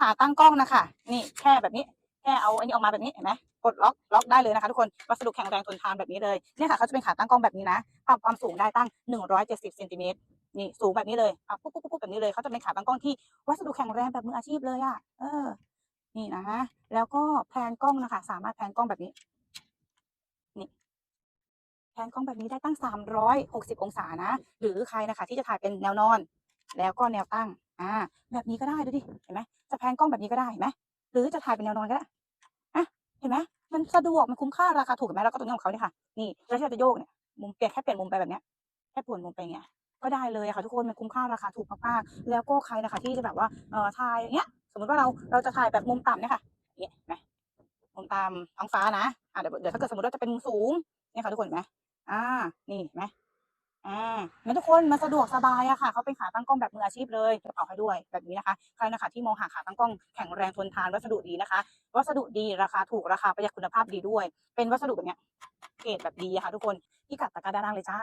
ขาตั้งกล้องนะคะนี่แค่แบบนี้แค่เอาอันนี้ออกมาแบบนี้เห็นไหมกดล็อกล็อกได้เลยนะคะทุกคนวัสดุแข็งแรงทนทานแบบนี้เลยเนี่ยค่ะเขาจะเป็นขาตั้งกล้องแบบนี้นะปรับความสูงได้ตั้ง 170เซนติเมตรนี่สูงแบบนี้เลยอะปุ๊บปุ๊บปุ๊บแบบนี้เลยเขาจะเป็นขาตั้งกล้องที่วัสดุแข็งแรงแบบมืออาชีพเลยอะเออ นี่นะแล้วก็แพนกล้องนะคะ สามารถแพนกล้องแบบนี้นี่แพนกล้องแบบนี้ได้ตั้ง 360 องศานะ หรือใครนะคะ ที่จะถ่ายเป็นแนวนอน แล้วก็แนวตั้งอ่าแบบนี้ก็ได้ดูดิเห็นไหมจะแพนกล้องแบบนี้ก็ได้เห็นไหมหรือจะถ่ายเป็นแนวนอนก็ได้อะเห็นไหมมันสะดวกมันคุ้มค่าราคาถูกไหมแล้วก็ตัวนี้ของเขาเนี่ยค่ะนี่แล้วที่เราจะโยกเนี่ยมุมเปลี่ยนแค่เปลี่ยนมุมไปแบบเนี้ยแค่เปลี่ยนมุมไปอย่างเงี้ยก็ได้เลยค่ะทุกคนมันคุ้มค่าราคาถูกมากๆแล้วก็ใครนะคะที่จะแบบว่าเอ่อถ่ายอย่างเงี้ย สมมติว่าเราเราจะถ่ายแบบมุมต่ำเนี่ยค่ะเนี่ยไหมมุมตามท้องฟ้านะอะเดี๋ยวเดี๋ยวถ้าเกิดสมมติว่าจะเป็นมุมสูงเนี่ยค่ะทุกคนเห็นไหมอ่านี่เห็นไหม อ่าเห็นไหมทุกคนมันสะดวกสบายอะค่ะเขาเป็นขาตั้งกล้องแบบมืออาชีพเลยกระเป๋าให้ด้วยแบบนี้นะคะใครนะคะที่มองหาขาตั้งกล้องแข็งแรงทนทานวัสดุดีนะคะ วัสดุดีราคาถูกราคาประหยัดคุณภาพดีด้วย เป็นวัสดุแบบเนี้ยเกรดแบบดีอะค่ะทุกคนที่กัดตะกร้าด้านล่างเลยจ้า